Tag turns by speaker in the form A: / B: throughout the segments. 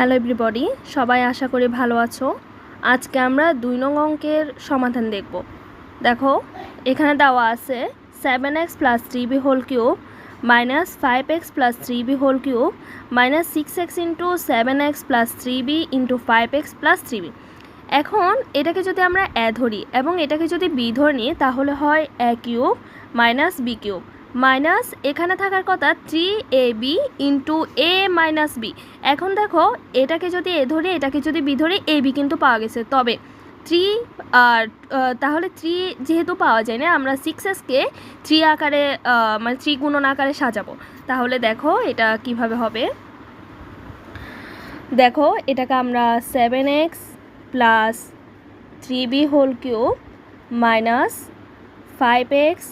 A: Hello everybody সবাই আশা করি ভালো আছো। আজকে আমরা দুই নং অঙ্কের সমাধান দেখব। দেখো, এখানে দেওয়া আছে seven x plus three b whole cube minus five x plus three b whole cube minus six x into seven x plus three b into five x plus three b এখন এটাকে যদি আমরা এ ধরি এবং এটাকে যদি বি ধরে, তাহলে হয় a cube minus b cube minus এখানে থাকার কথা three a b into a minus b এখন দেখো, এটাকে যদি এ ধরি, এটাকে যদি বি ধরি এ বি কিন্তু পাওয়া গেছে। তবে থ্রি আর তাহলে থ্রি যেহেতু পাওয়া যায় না, আমরা সিক্স এসকে থ্রি আকারে মানে থ্রি গুণন আকারে সাজাবো। তাহলে দেখো, এটা কীভাবে হবে? দেখো, এটাকে আমরা seven x plus three b whole cube minus five x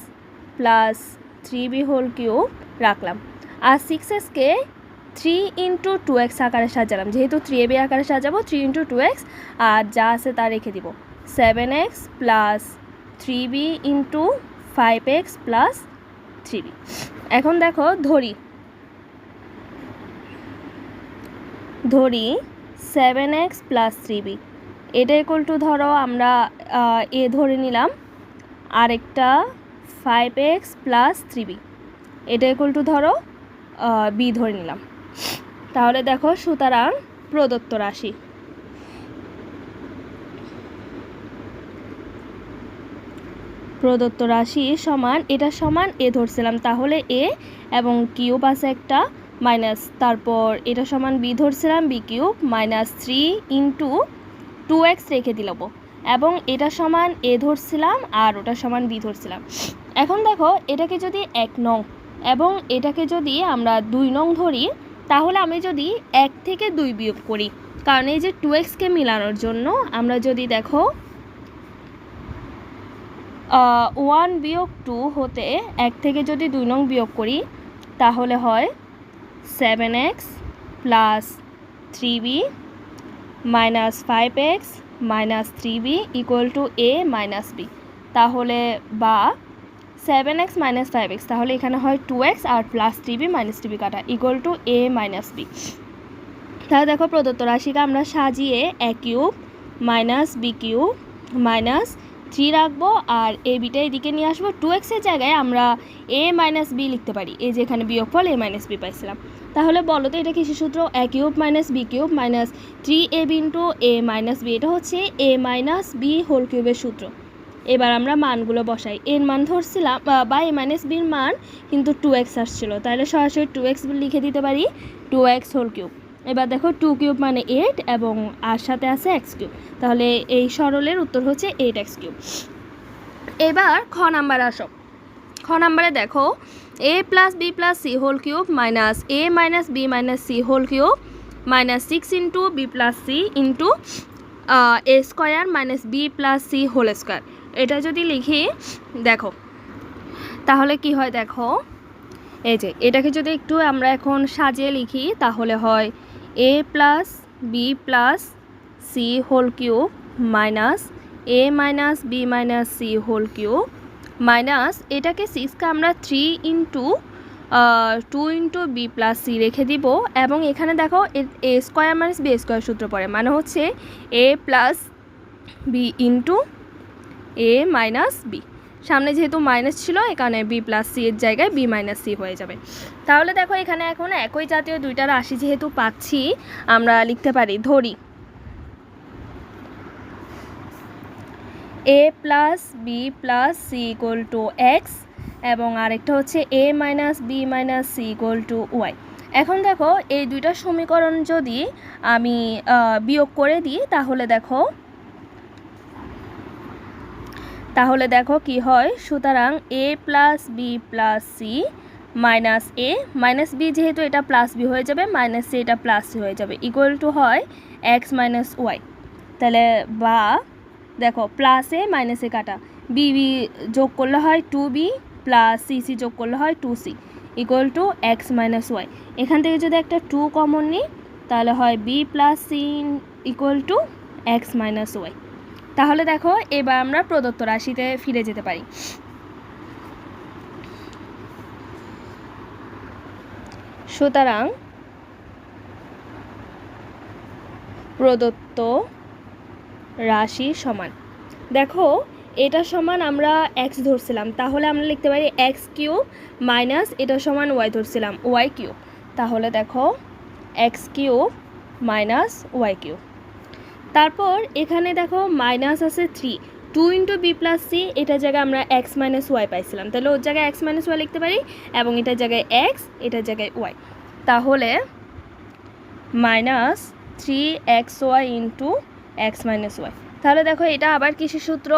A: plus three b whole cube রাখলাম। আর সিক্স এক্সকে থ্রি ইন্টু টু এক্স আকারে সাজালাম। যেহেতু থ্রি এ বি আকারে সাজাবো থ্রি ইন্টু টু এক্স আর যা আছে তা রেখে দিব। Seven x plus three b into five x plus three b এখন দেখো, ধরি। ধরি seven x plus three b এটা ইকুয়াল ধরো, আমরা এ ধরে নিলাম। আরেকটা five x plus three b এটা ইকুয়াল টু ধরো বি ধরে নিলাম। তাহলে দেখো সুতরাং প্রদত্ত রাশি। প্রদত্ত রাশি সমান, এটা সমান, এ ধরছিলাম। তাহলে এ এবং কিউব আছে একটা মাইনাস তারপর এটা সমান, b ধরছিলাম, b cube minus three into two x রেখে দিলাম এবং এটা সমান এ ধরছিলাম আর ওটা সমান বি ধরছিলাম। এখন দেখো, এটাকে যদি এক নং এবং এটাকে যদি আমরা দুই নং ধরি, তাহলে আমি যদি এক থেকে দুই বিয়োগ করি। কারণ এই যে টু এক্সকে মিলানোর জন্য আমরা যদি দেখো ওয়ান বিয়োগ টু হতে এক থেকে যদি দুই নং বিয়োগ করি, তাহলে হয় seven x plus three b minus five x minus three b equal to a minus b তাহলে বা seven x minus five x তাহলে এখানে হয় টু এক্স আর plus three b minus three b কাটা equal to a minus b তাহলে দেখো প্রদত্ত রাশিকে আমরা সাজিয়ে a cube minus b cube minus three রাখব আর এ বিটা এদিকে নিয়ে আসব। টু এক্সের জায়গায় আমরা এ মাইনাস বি লিখতে পারি। এই যে এখানে বিয়োগ ফল এ মাইনাস বি পাইছিলাম। তাহলে বলো তো এটা কিসের সূত্র? A cube minus b cube minus three a b into a minus b এটা হচ্ছে এ মাইনাস বি হোল কিউবের সূত্র। এবার আমরা মানগুলো বসাই। এর মান ধরছিলাম বা এ মাইনাস বির মান কিন্তু টু এক্স আসছিল। তাহলে সরাসরি টু এক্স লিখে দিতে পারি টু এক্স হোল কিউব এবার দেখো টু কিউব মানে এইট এবং আর সাথে আছে এক্স কিউব তাহলে এই সরলের উত্তর হচ্ছে এইট এক্স কিউব এবার খ নাম্বার আসো। খ নাম্বারে দেখো a plus b plus c whole cube minus a minus b minus c whole cube minus six into b plus c into a square minus b plus c whole square এটা যদি লিখি, দেখো, তাহলে কি হয় দেখো, এই যে, এটাকে যদি একটু আমরা এখন সাজিয়ে লিখি, তাহলে হয় a plus b plus c whole cube minus a minus b minus c whole cube minus এটাকে সিক্সকে আমরা three into two into b plus c রেখে দিব এবং এখানে দেখো a square minus b square সূত্র পড়ে। মানে হচ্ছে a plus b into a minus b সামনে যেহেতু মাইনাস ছিল, এখানে বি প্লাস সি এর জায়গায় বি মাইনাস সি হয়ে যাবে। তাহলে দেখো এখানে এখন একই জাতীয় দুইটা রাশি যেহেতু পাচ্ছি, আমরা লিখতে পারি, ধরি। A plus b plus c equal to x এবং আরেকটা হচ্ছে a minus b minus c equal to y এখন দেখো, এই দুইটা সমীকরণ যদি আমি বিয়োগ করে দিই, তাহলে দেখো তাহলে দেখো কি হয়? সুতরাং a plus b plus c minus a minus b যেহেতু এটা প্লাস বি হয়ে যাবে মাইনাস সি এটা প্লাস সি হয়ে যাবে। ইকুয়াল টু হয় এক্স মাইনাস ওয়াই তাহলে বা দেখো প্লাস এ মাইনাস এ কাটা। বি বি যোগ করলে হয় two b plus c c যোগ করলে হয় two c equal to x minus y এখান থেকে যদি একটা টু কমন নিই, তাহলে হয় b plus c equal to x minus y তাহলে দেখো, এবার আমরা প্রদত্ত রাশিতে ফিরে যেতে পারি। সুতরাং প্রদত্ত রাশি সমান। দেখো, এটা সমান আমরা এক্স ধরছিলাম, তাহলে আমরা লিখতে পারি এক্স কিউব মাইনাস এটা সমান ওয়াই ধরছিলাম ওয়াই কিউব। তাহলে দেখো x cube minus y cube. তারপর এখানে দেখো মাইনাস আছে three two into b plus c এটার জায়গায় আমরা এক্স মাইনাস ওয়াই পাইছিলাম। তাহলে ওর জায়গায় এক্স মাইনাস ওয়াই লিখতে পারি এবং এটার জায়গায় এক্স এটার জায়গায় ওয়াই তাহলে minus three X Y into X minus Y তাহলে দেখো এটা আবার কিসের সূত্র?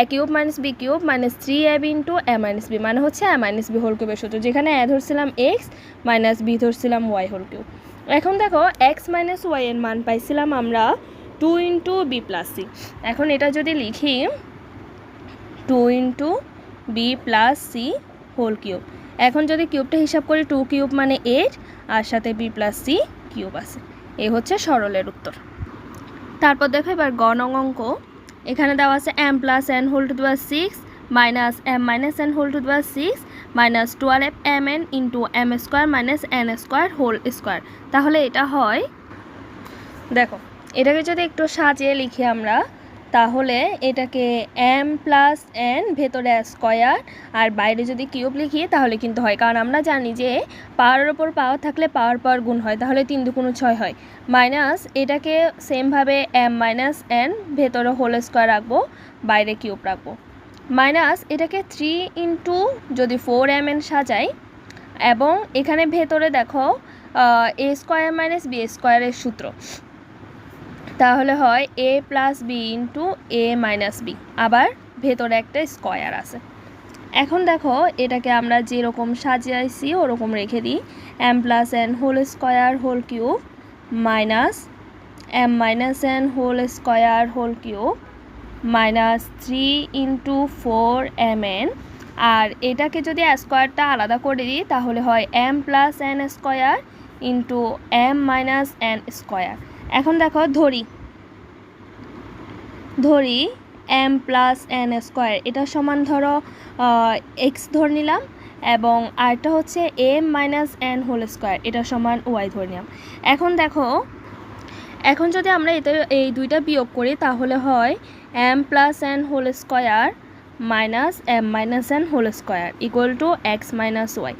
A: A cube minus B cube minus three A B into A minus B মানে হচ্ছে এ মাইনাস বি হোল কিউবের সূত্র। যেখানে এ ধরছিলাম এক্স মাইনাস বি ধরছিলাম ওয়াই হোল কিউব এখন দেখো এক্স মাইনাস ওয়াই এর মান পাইছিলাম আমরা two into b plus c. এখন এটা যদি লিখি, two into b plus C whole cube. এখন যদি কিউবটা হিসাব করি, টু কিউব মানে এইট আর সাথে বি প্লাস সি কিউব আছে। এ হচ্ছে সরলের উত্তর। তারপর দেখো এবার গ নং অঙ্ক। এখানে দেওয়া আছে m plus n whole two দেওয়া six minus m minus n whole two দেওয়া six minus twelve m n into m square minus n square whole square তাহলে এটা হয়, দেখো এটাকে যদি একটু সাজিয়ে লিখি আমরা, তাহলে এটাকে এম প্লাস এন ভেতরে স্কয়ার আর বাইরে যদি কিউব লিখি, তাহলে কিন্তু হয়। কারণ আমরা জানি যে পাওয়ারের ওপর পাওয়ার থাকলে পাওয়ার পাওয়ার গুণ হয়, তাহলে তিন দুগুণ ছয় হয়। মাইনাস এটাকে সেমভাবে এম মাইনাস এন ভেতরে হোল স্কোয়ার রাখব, বাইরে কিউব রাখব। মাইনাস এটাকে থ্রি ইন্টু যদি ফোর এম এন সাজাই, এবং এখানে ভেতরে দেখো এ স্কোয়ার মাইনাস বি স্কোয়ারের সূত্র। তাহলে হয় a plus b into a minus b আবার ভেতরে একটা স্কয়ার আছে। এখন দেখো, এটাকে আমরা যেরকম সাজিয়েছি, ওরকম রেখে দিই। M plus n whole square whole cube minus m minus n whole square whole cube minus three into four m n আর এটাকে যদি স্কোয়ারটা আলাদা করে দিই, তাহলে হয় m plus n square into m minus n square এখন দেখো ধরি। ধরি এম প্লাস এন স্কোয়ার এটা সমান ধরো এক্স ধরে নিলাম এবং আরেকটা হচ্ছে m minus n whole square এটা সমান ওয়াই ধরে নিলাম। এখন দেখো, এখন যদি আমরা এটা এই দুইটা বিয়োগ করি তাহলে হয় m plus n whole square minus m minus n whole square equal to x minus y.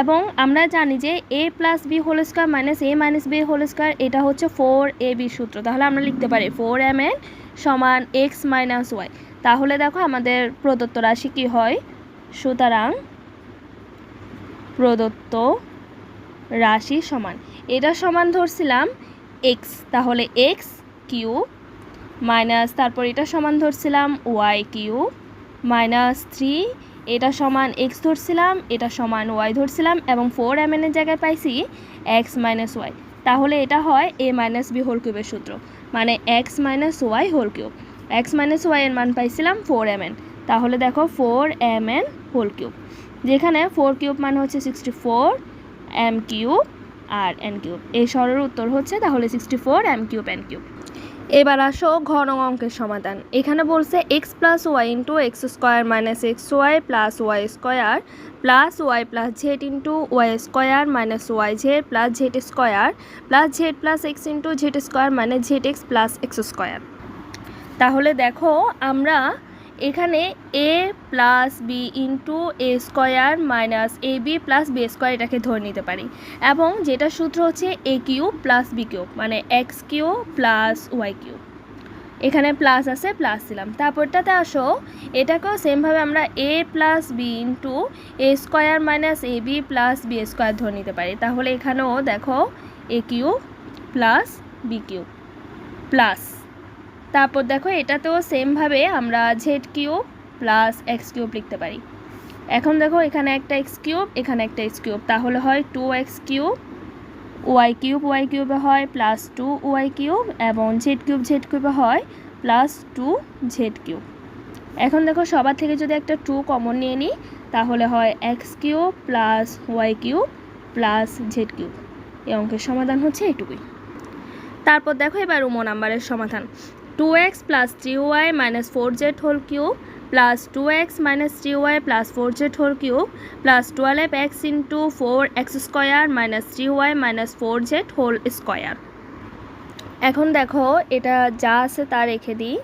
A: এবং আমরা জানি যে a plus b whole square minus a minus b whole square, এটা হচ্ছে ফোর এ বি সূত্র। তাহলে আমরা লিখতে পারি ফোর এম এন সমান এক্স মাইনাস ওয়াই। তাহলে দেখো আমাদের প্রদত্ত রাশি কী হয়? সুতরাং প্রদত্ত রাশি সমান। এটা সমান ধরছিলাম এক্স। তাহলে এক্স কিউ মাইনাস, তারপর এটা সমান ধরছিলাম ওয়াই কিউ মাইনাস থ্রি, এটা সমান এক্স ধরছিলাম, এটা সমান ওয়াই ধরছিলাম এবং ফোর এম এর জায়গায় পাইছি এক্স মাইনাস ওয়াই। তাহলে এটা হয় এ মাইনাস বি হোল কিউবের সূত্র মানে x minus y whole cube. X minus y মান পাইছিলাম ফোর এম এন। তাহলে দেখো four m n whole cube, যেখানে ফোর কিউব মানে হচ্ছে সিক্সটি ফোর এম কিউব আর এন কিউব। এই সরের উত্তর হচ্ছে তাহলে sixty four m cube, n cube. এবার আসো ঘন অঙ্কের সমাধান। এখানে বলছে x plus y into x square minus x y plus y square plus y plus z into y square minus y z plus z square plus z plus x into z square মানে z x plus x square তাহলে দেখো আমরা এখানে a plus b into a square minus a b plus b square এটাকে ধরে নিতে পারি। এবং যেটা সূত্র হচ্ছে a cube plus b cube মানে x cube plus y cube এখানে প্লাস আছে প্লাস দিলাম। তারপরটাতে আসো, এটাকেও সেমভাবে আমরা a plus b into a square minus a b plus b square ধরে নিতে পারি। তাহলে এখানেও দেখো a cube plus b cube plus তারপর দেখো এটাতেও সেমভাবে আমরা z cube plus x cube লিখতে পারি। এখন দেখো এখানে একটা এক্স কিউব এখানে একটা এক্স কিউব তাহলে হয় two x cube y cube y কিউবে হয় প্লাস টু ওয়াই কিউব এবং জেড কিউব জেড কিউবে হয় প্লাস টু জেড কিউব এখন দেখো সবার থেকে যদি একটা টু কমন নিয়ে নিই, তাহলে হয় x cube plus y cube plus z cube এই অঙ্কের সমাধান হচ্ছে এটুকুই। তারপর দেখো এবার উমো নাম্বারের সমাধান। Two x plus three y minus four z whole cube plus two x minus three y plus four z whole cube plus twelve x into four x square minus three y minus four z whole square এখন দেখো, এটা যা আছে তা রেখে দিই।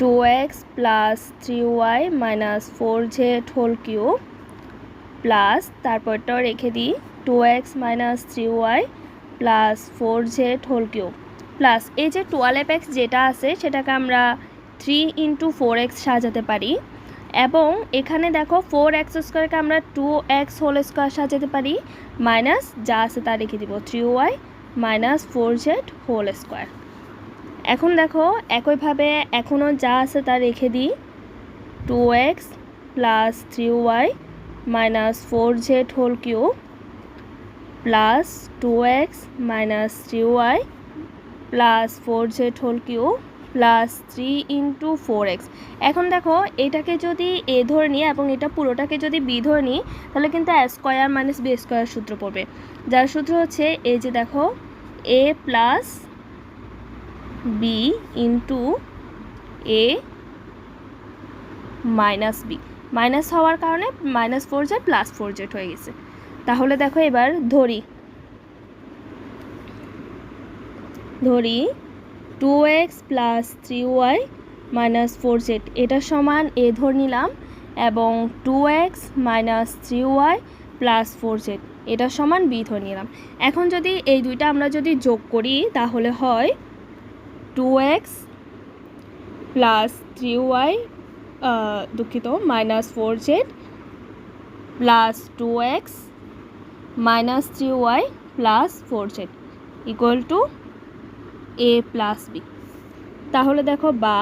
A: Two x plus three y minus four z whole cube plus তারপরটাও রেখে দিই। Two x minus three y plus four z whole cube plus এই যে টুয়েলভ এক্স যেটা আছে, সেটাকে আমরা থ্রি ইন্টু ফোর এক্স সাজাতে পারি। এবং এখানে দেখো ফোর এক্স স্কোয়ারকে আমরা টু এক্স হোল স্কোয়ার সাজাতে পারি। মাইনাস যা আছে তা রেখে দিব three y minus four z whole square এখন দেখো একইভাবে এখনও যা আছে তা রেখে দিই। Two x plus three y minus four z whole cube plus two x minus three y plus four z whole cube plus three into four x এখন দেখো, এটাকে যদি এ ধরে নিই এবং এটা পুরোটাকে যদি বি ধরে নিই, তাহলে কিন্তু a square minus b square সূত্র পড়বে। যার সূত্র হচ্ছে এই যে দেখো a plus b into a minus b minus হওয়ার কারণে minus four z plus four z হয়ে গেছে। তাহলে দেখো এবার ধরি। ধরি two x plus three y minus four z এটা সমান এ ধরে নিলাম, এবং two x minus three y plus four z এটা সমান বি ধরে নিলাম। এখন যদি এই দুইটা আমরা যদি যোগ করি, তাহলে হয় two x plus three y দুঃখিত minus four z plus two x minus three y plus four z equal to a plus b তাহলে দেখো বা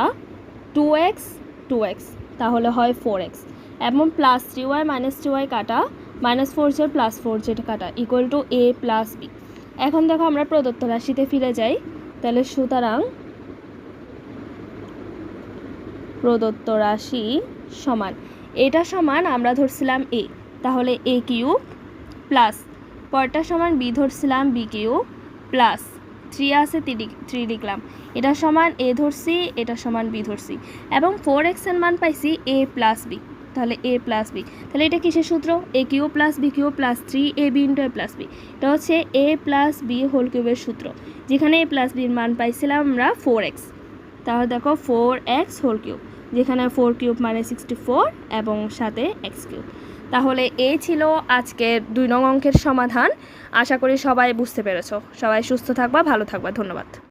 A: টু এক্স টু এক্স তাহলে হয় ফোর এক্স এবং plus three y minus three y কাটা minus four z plus four z কাটা equal to a plus b এখন দেখো আমরা প্রদত্ত রাশিতে ফিরে যাই। তাহলে সুতরাং প্রদত্ত রাশি সমান। এটা সমান আমরা ধরছিলাম এ তাহলে এ কিউব প্লাস পরটা সমান বি ধরছিলাম বি কিউব প্লাস থ্রি আছে থ্রি লিখলাম এটা সমান এ ধরছি, এটা সমান বি ধরছি। এবং ফোর এক্সের মান পাইছি এ প্লাস বি তাহলে এ প্লাস বি তাহলে এটা কিসের সূত্র? A cube plus b cube plus three a b into a plus b এটা হচ্ছে এ প্লাস বি হোল কিউবের সূত্র। যেখানে এ প্লাস বির মান পাইছিলাম আমরা ফোর এক্স তাহলে দেখো ফোর এক্স হোল কিউব যেখানে ফোর কিউব মানে সিক্সটি ফোর এবং সাথে এক্স কিউব তাহলে এই ছিল আজকের দুই নং অঙ্কের সমাধান। আশা করি সবাই বুঝতে পেরেছ। সবাই সুস্থ থাকবা, ভালো থাকবা। ধন্যবাদ।